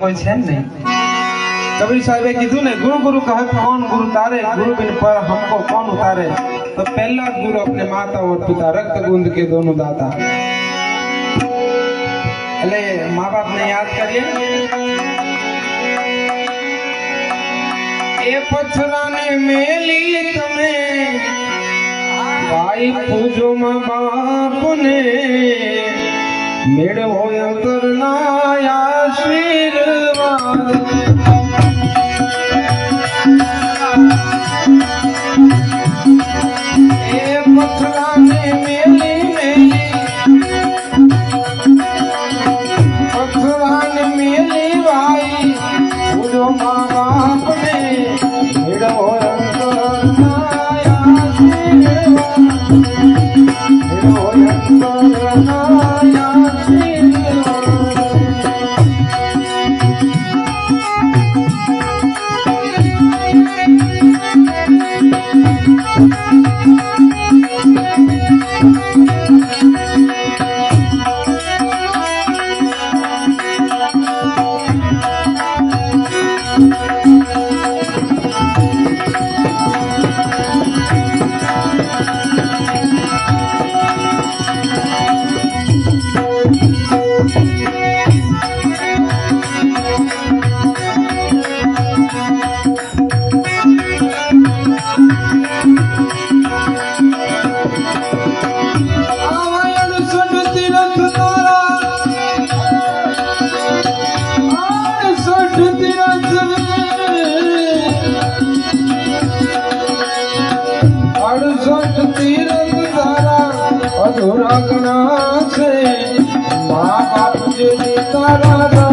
कोई छैन नहीं। कबीर साहब कीधु ने, गुरु गुरु कहे कौन गुरु तारे? गुरु बिन पर हमको कौन उतारे? तो पहला गुरु अपने माता और पिता, रक्त गुंद के दोनों दाता। अले माँ बाप ने याद करिए। ये पत्थराने मेली तुम्हें भाई पूजो माँ बाप ने मेड़ हो Oh.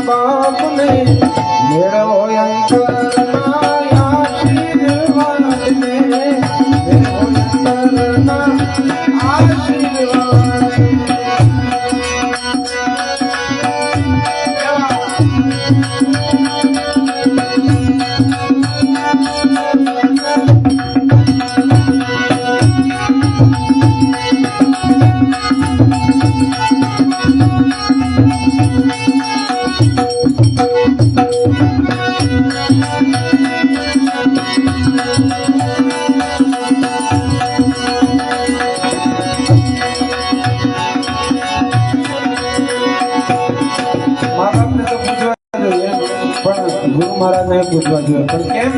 બાપને મેળવો અંતરના કેમ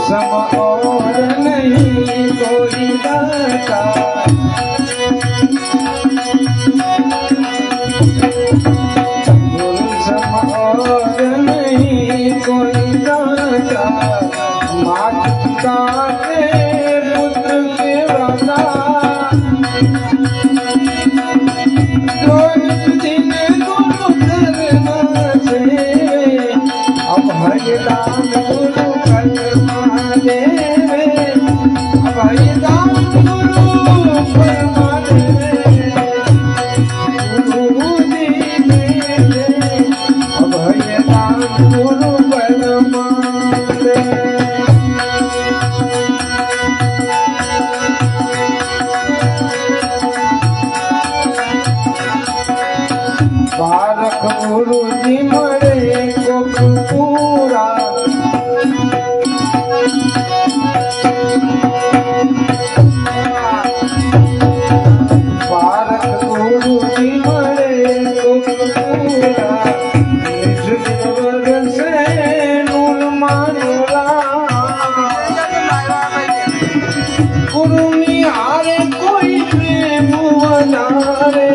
સમ ઓર નહીં કોઈ દાતા 而且打 ગુરુની હારે કોઈ પ્રેમ વધારે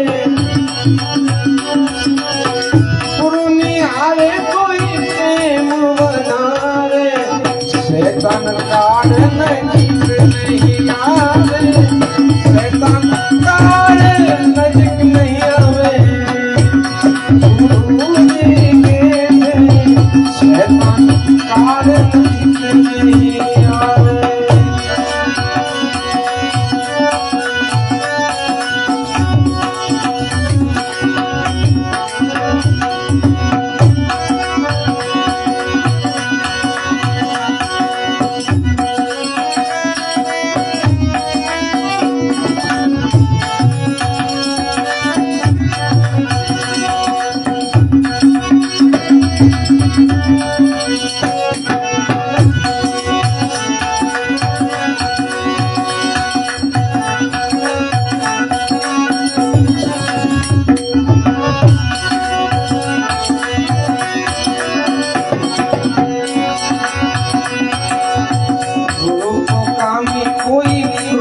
કામી કોઈ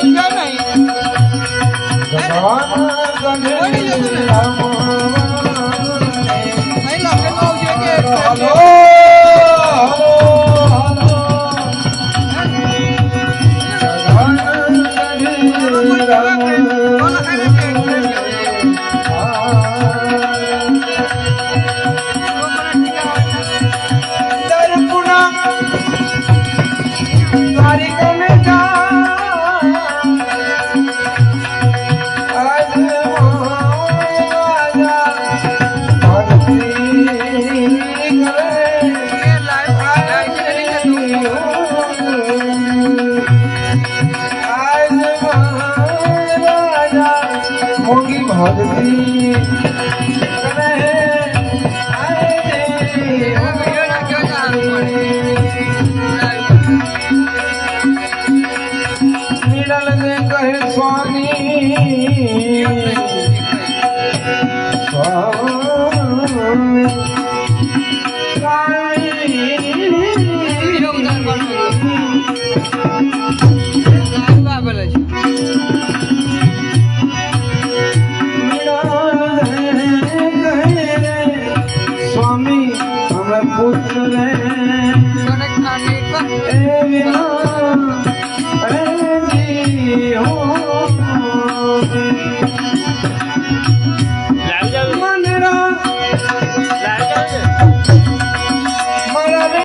જોતું નહીં Thank you.